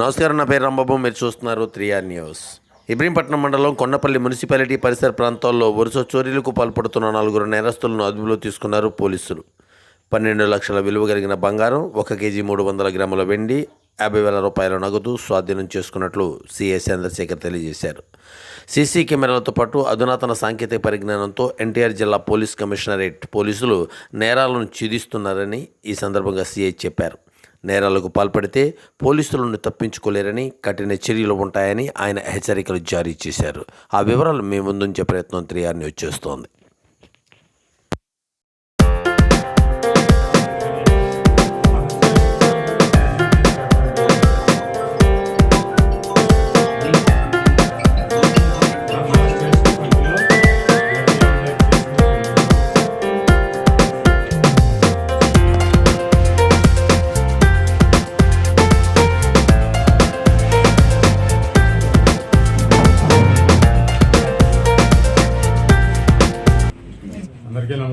నమస్కారం నా పేరు రంబాబు. మీరు చూస్తున్నారు త్రియార్ న్యూస్. ఇబ్రహీంపట్నం మండలం కొండపల్లి మున్సిపాలిటీ పరిసర ప్రాంతాల్లో వరుస చోరీలకు పాల్పడుతున్న నలుగురు నేరస్తులను అదుపులో తీసుకున్నారు పోలీసులు. పన్నెండు లక్షల విలువ కలిగిన బంగారం ఒక కేజీ మూడు వందల గ్రాముల వెండి యాభై వేల రూపాయల నగదు స్వాధీనం చేసుకున్నట్లు సిఐ చంద్రశేఖర్ తెలియజేశారు. సీసీ కెమెరాలతో పాటు అధునాతన సాంకేతిక పరిజ్ఞానంతో ఎన్టీఆర్ జిల్లా పోలీస్ కమిషనరేట్ పోలీసులు నేరాలను ఛేదిస్తున్నారని ఈ సందర్భంగా సిఐ చెప్పారు. నేరాలకు పాల్పడితే పోలీసులను తప్పించుకోలేరని కఠిన చర్యలు ఉంటాయని ఆయన హెచ్చరికలు జారీ చేశారు. ఆ వివరాలు మీ ముందుంచే ప్రయత్నం త్రియార్ న్యూస్ చేస్తోంది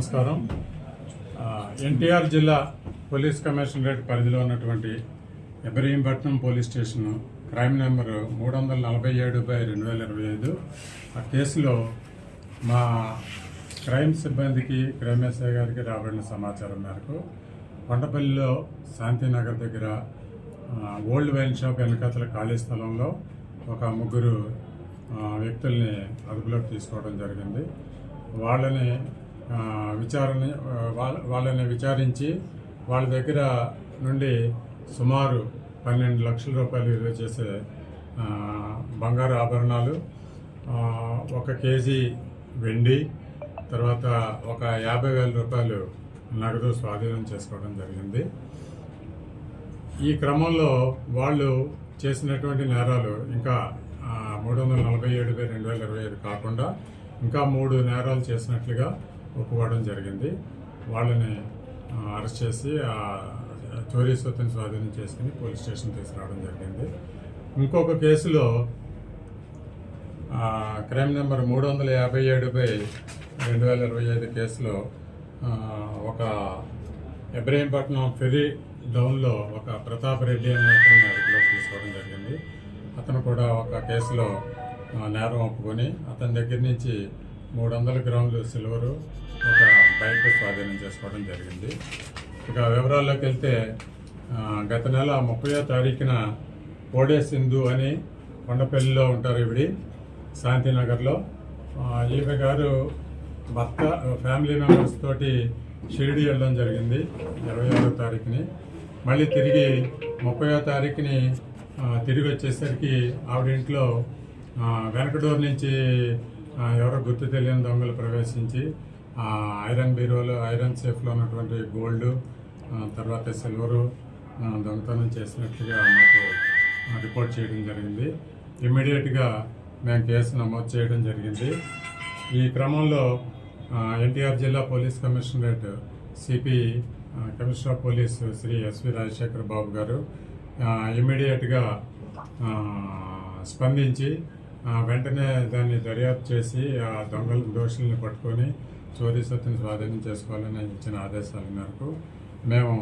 నమస్కారం. ఎన్టీఆర్ జిల్లా పోలీస్ కమిషనరేట్ పరిధిలో ఉన్నటువంటి Ibrahimpatnam police station crime number మూడు వందల నలభై ఏడు బై రెండు వేల ఇరవై ఐదు. ఆ కేసులో మా క్రైమ్ సిబ్బందికి క్రైమ్ ఎస్ఐ గారికి రాబడిన సమాచారం మేరకు కొండపల్లిలో శాంతినగర్ దగ్గర ఓల్డ్ వైన్ షాప్ వెనకాతల ఖాళీ స్థలంలో ఒక ముగ్గురు వ్యక్తుల్ని అదుపులోకి తీసుకోవడం జరిగింది. వాళ్ళని విచారణ వాళ్ళ- వాళ్ళని విచారించి వాళ్ళ దగ్గర నుండి సుమారు పన్నెండు లక్షల రూపాయలు విలువ చేసే బంగారు ఆభరణాలు ఒక కేజీ వెండి తర్వాత ఒక యాభై వేల రూపాయలు నగదు స్వాధీనం చేసుకోవడం జరిగింది. ఈ క్రమంలో వాళ్ళు చేసినటువంటి నేరాలు ఇంకా మూడు వందల నలభై ఏడు రెండు వేల ఇరవై ఐదు కాకుండా ఇంకా మూడు నేరాలు చేసినట్లుగా ఒప్పుకోవడం జరిగింది. వాళ్ళని అరెస్ట్ చేసి ఆ చోరీ సొత్తుని స్వాధీనం చేసుకుని పోలీస్ స్టేషన్ తీసుకురావడం జరిగింది. ఇంకొక కేసులో క్రైమ్ నెంబర్ మూడు వందల యాభై ఏడు బై రెండు వేల ఇరవై ఐదు కేసులో ఒక ఇబ్రహీంపట్నం ఫెరీ డౌన్లో ఒక ప్రతాప్ రెడ్డి అనే అతన్ని అదుపులోకి తీసుకోవడం జరిగింది. అతను కూడా ఒక కేసులో నేరం ఒప్పుకొని అతని దగ్గర నుంచి మూడు వందల గ్రాములు సిల్వరు ఒక బైక్ స్వాధీనం చేసుకోవడం జరిగింది. ఇక వివరాల్లోకి వెళ్తే గత నెల ముప్పయో తారీఖున కోడే సింధు అని కొండపల్లిలో ఉంటారు ఇవిడి శాంతినగర్లో. ఈమె గారు భర్త ఫ్యామిలీ మెంబర్స్ తోటి షిరిడి వెళ్ళడం జరిగింది ఇరవై ఆరో తారీఖుని. మళ్ళీ తిరిగి ముప్పయో తారీఖుని తిరిగి వచ్చేసరికి ఆవిడ ఇంట్లో నుంచి ఎవరో గుర్తు తెలియని దొంగలు ప్రవేశించి ఐరన్ బీరోలో ఐరన్ సేఫ్లో ఉన్నటువంటి గోల్డ్ తర్వాత సిల్వరు దొంగతనం చేసినట్లుగా మాకు రిపోర్ట్ చేయడం జరిగింది. ఇమ్మీడియట్గా మేము కేసు నమోదు చేయడం జరిగింది. ఈ క్రమంలో ఎన్టీఆర్ జిల్లా police commissionerate CP commissioner of police Shri SV Rajasekhar Babu garu ఇమ్మీడియట్గా స్పందించి వెంటనే దాన్ని దర్యాప్తు చేసి ఆ దొంగల దోషుల్ని పట్టుకొని చోరీ సత్తుని స్వాధీనం చేసుకోవాలని ఇచ్చిన ఆదేశాల మేరకు మేము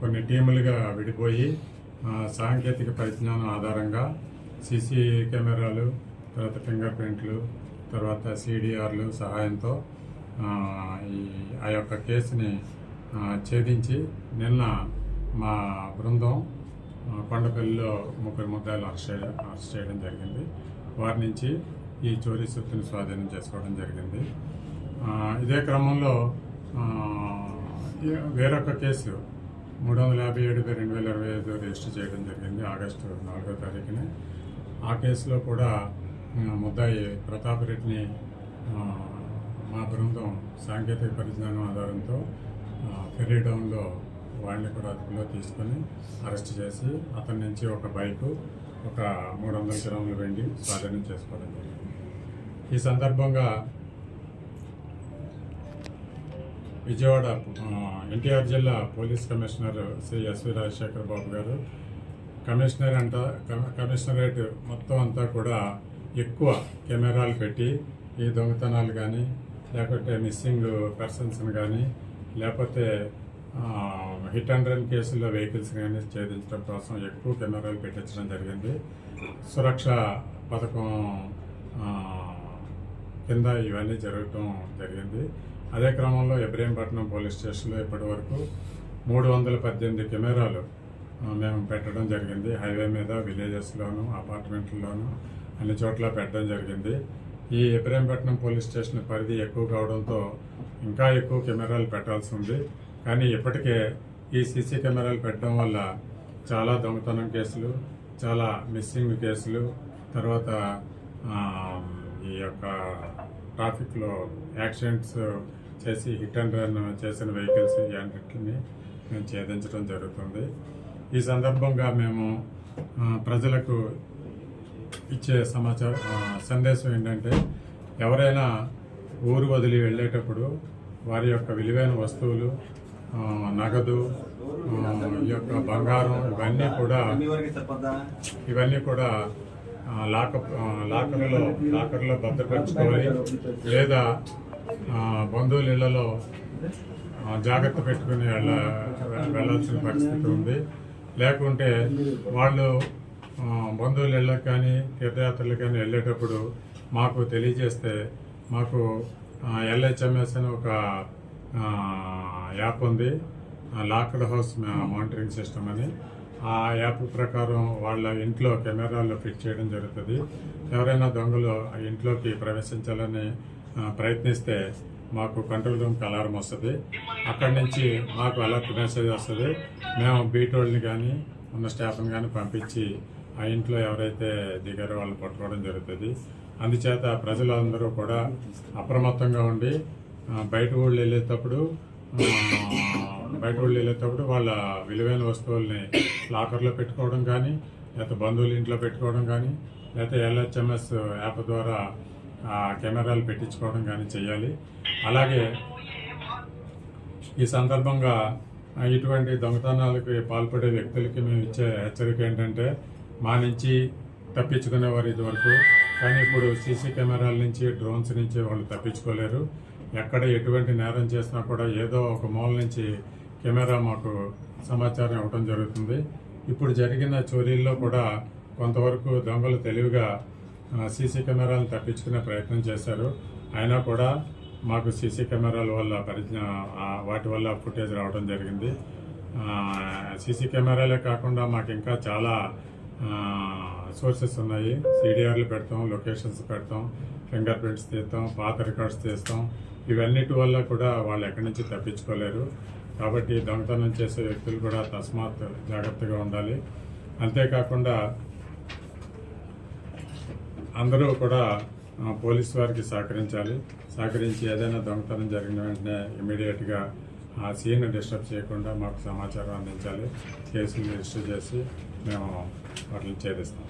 కొన్ని టీములుగా విడిపోయి సాంకేతిక పరిజ్ఞానం ఆధారంగా సీసీ కెమెరాలు తర్వాత ఫింగర్ ప్రింట్లు తర్వాత సిడిఆర్లు సహాయంతో ఈ ఆ యొక్క కేసుని ఛేదించి నిన్న మా బృందం కొండపల్లిలో ముగ్గురు ముద్దాయిలు అరెస్ట్ చేయడం అరెస్ట్ చేయడం జరిగింది. వారి నుంచి ఈ చోరీ సొత్తుని స్వాధీనం చేసుకోవడం జరిగింది. ఇదే క్రమంలో వేరొక కేసు మూడు వందల యాభై ఏడు పేరు రెండు వేల ఇరవై ఐదు రిజిస్టర్ చేయడం జరిగింది ఆగస్టు నాలుగో తారీఖున. ఆ కేసులో కూడా ముద్దాయి ప్రతాప్ రెడ్డిని మా బృందం సాంకేతిక పరిజ్ఞానం ఆధారంతో ఫెరీడౌన్లో వాడిని వాళ్ళని కూడా అదుపులో తీసుకొని అరెస్ట్ చేసి అతని నుంచి ఒక బైకు ఒక మూడు వందల గ్రాములు వెండి స్వాధీనం చేసుకోవడం జరిగింది. ఈ సందర్భంగా విజయవాడ ఎన్టీఆర్ జిల్లా police commissioner Shri SV Rajasekhar Babu garu commissioner అంట కమిషనరేట్ మొత్తం అంతా కూడా ఎక్కువ కెమెరాలు పెట్టి ఈ దొంగతనాలు కానీ లేకపోతే మిస్సింగ్ పర్సన్స్ని కానీ లేకపోతే హిట్ అండ్ రన్ కేసుల్లో వెహికల్స్ కానీ ఛేదించడం కోసం ఎక్కువ కెమెరాలు పెట్టించడం జరిగింది. సురక్ష పథకం కింద ఇవన్నీ జరగటం జరిగింది. అదే క్రమంలో ఇబ్రహీంపట్నం పోలీస్ స్టేషన్లో ఇప్పటి వరకు మూడు వందల పద్దెనిమిది కెమెరాలు మేము పెట్టడం జరిగింది. హైవే మీద విలేజెస్లోను అపార్ట్మెంట్లలోను అన్ని చోట్ల పెట్టడం జరిగింది. ఈ ఇబ్రహీంపట్నం పోలీస్ స్టేషన్ పరిధి ఎక్కువ కావడంతో ఇంకా ఎక్కువ కెమెరాలు పెట్టాల్సి ఉంది. కానీ ఇప్పటికే ఈ సీసీ కెమెరాలు పెట్టడం వల్ల చాలా దొంగతనం కేసులు చాలా మిస్సింగ్ కేసులు తర్వాత ఈ యొక్క ట్రాఫిక్లో యాక్సిడెంట్స్ చేసి హిట్ అండ్ రన్ చేసిన వెహికల్స్ ఇవన్నిటిని మేము ఛేదించడం జరుగుతుంది. ఈ సందర్భంగా మేము ప్రజలకు ఇచ్చే సమాచారం సందేశం ఏంటంటే ఎవరైనా ఊరు వదిలి వెళ్ళేటప్పుడు వారి యొక్క విలువైన వస్తువులు నగదు ఈ యొక్క బంగారం ఇవన్నీ కూడా ఇవన్నీ కూడా లాకప్ లాక లాకర్లో లాకర్లో భద్రపరచుకోవాలి లేదా బంధువుల ఇళ్ళలో జాగ్రత్త పెట్టుకుని వెళ్ళ వెళ్ళాల్సిన పరిస్థితి ఉంది. లేకుంటే వాళ్ళు బంధువుల ఇళ్ళకి కానీ తీర్థయాత్రలకు కానీ వెళ్ళేటప్పుడు మాకు తెలియజేస్తే మాకు ఎల్హెచ్ఎంఎస్ అని ఒక యాప్ ఉంది. లాక్డ్ హౌస్ మానిటరింగ్ సిస్టమ్ అని. ఆ యాప్ ప్రకారం వాళ్ళ ఇంట్లో కెమెరాలు ఫిట్ చేయడం జరుగుతుంది. ఎవరైనా దొంగలు ఆ ఇంట్లోకి ప్రవేశించాలని ప్రయత్నిస్తే మాకు కంట్రోల్ రూమ్కి అలారం వస్తుంది. అక్కడి నుంచి మాకు అలర్ట్ మెసేజ్ వస్తుంది. మేము బీటోళ్ళని కానీ ఉన్న స్టాఫ్ని కానీ పంపించి ఆ ఇంట్లో ఎవరైతే దిగారో వాళ్ళు పట్టుకోవడం జరుగుతుంది. అందుచేత ప్రజలందరూ కూడా అప్రమత్తంగా ఉండి బయట వాళ్ళు వెళ్ళేటప్పుడు బయట వాళ్ళు వెళ్ళేటప్పుడు వాళ్ళ విలువైన వస్తువుల్ని లాకర్లో పెట్టుకోవడం కానీ లేకపోతే బంధువుల ఇంట్లో పెట్టుకోవడం కానీ లేకపోతే ఎల్హెచ్ఎంఎస్ యాప్ ద్వారా కెమెరాలు పెట్టించుకోవడం కానీ చేయాలి. అలాగే ఈ సందర్భంగా ఇటువంటి దొంగతనాలకు పాల్పడే వ్యక్తులకి మేము ఇచ్చే హెచ్చరిక ఏంటంటే మా నుంచి తప్పించుకునేవారు ఇదివరకు కానీ ఇప్పుడు సీసీ కెమెరాల నుంచి డ్రోన్స్ నుంచి వాళ్ళు తప్పించుకోలేరు. ఎక్కడ ఎటువంటి నేరం చేసినా కూడా ఏదో ఒక మూల నుంచి కెమెరా మాకు సమాచారం ఇవ్వడం జరుగుతుంది. ఇప్పుడు జరిగిన చోరీల్లో కూడా కొంతవరకు దొంగలు తెలివిగా సీసీ కెమెరాలను తప్పించుకునే ప్రయత్నం చేశారు. అయినా కూడా మాకు సీసీ కెమెరాల వల్ల పరిజ్ఞా వాటి వల్ల ఫుటేజ్ రావడం జరిగింది. సీసీ కెమెరాలే కాకుండా మాకు ఇంకా చాలా సోర్సెస్ ఉన్నాయి. సిడిఆర్లు పెడతాం లొకేషన్స్ పెడతాం ఫింగర్ ప్రింట్స్ తీస్తాం పాత రికార్డ్స్ తీస్తాం. ఇవన్నిటి వల్ల కూడా వాళ్ళు ఎక్కడి నుంచి తప్పించుకోలేరు. కాబట్టి దొంగతనం చేసే వ్యక్తులు కూడా తస్మాత్ జాగ్రత్తగా ఉండాలి. అంతేకాకుండా అందరూ కూడా పోలీస్ వారికి సహకరించాలి. సహకరించి ఏదైనా దొంగతనం జరిగిన వెంటనే ఇమీడియట్గా ఆ సీన్ డిస్టర్బ్ చేయకుండా మాకు సమాచారం అందించాలి. కేసులు రిజిస్టర్ చేసి మేము వాటిని ఛేదిస్తాం.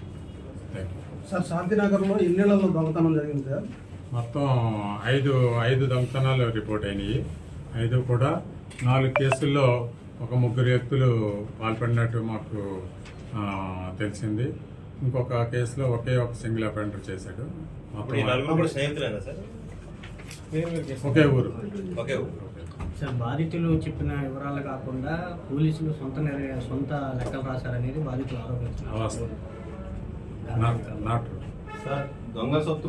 థ్యాంక్ యూ సార్ శాంతినగర్లో ఇళ్ళలో దొంగతనం జరిగింది సార్? మొత్తం ఐదు ఐదు దొంగతనాలు రిపోర్ట్ అయినాయి. ఐదు కూడా నాలుగు కేసుల్లో ఒక ముగ్గురు వ్యక్తులు పాల్పడినట్టు మాకు తెలిసింది. ఇంకొక కేసులో ఒకే ఒక సింగిల్ అపెండర్ చేశాడు. ఒకే ఊరు. సార్ బాధితులు చెప్పిన వివరాలు కాకుండా పోలీసులు సొంత సొంత లెక్కలు రాశారనేది బాధితులు ఆరోపించారు. దొంగ సొత్తు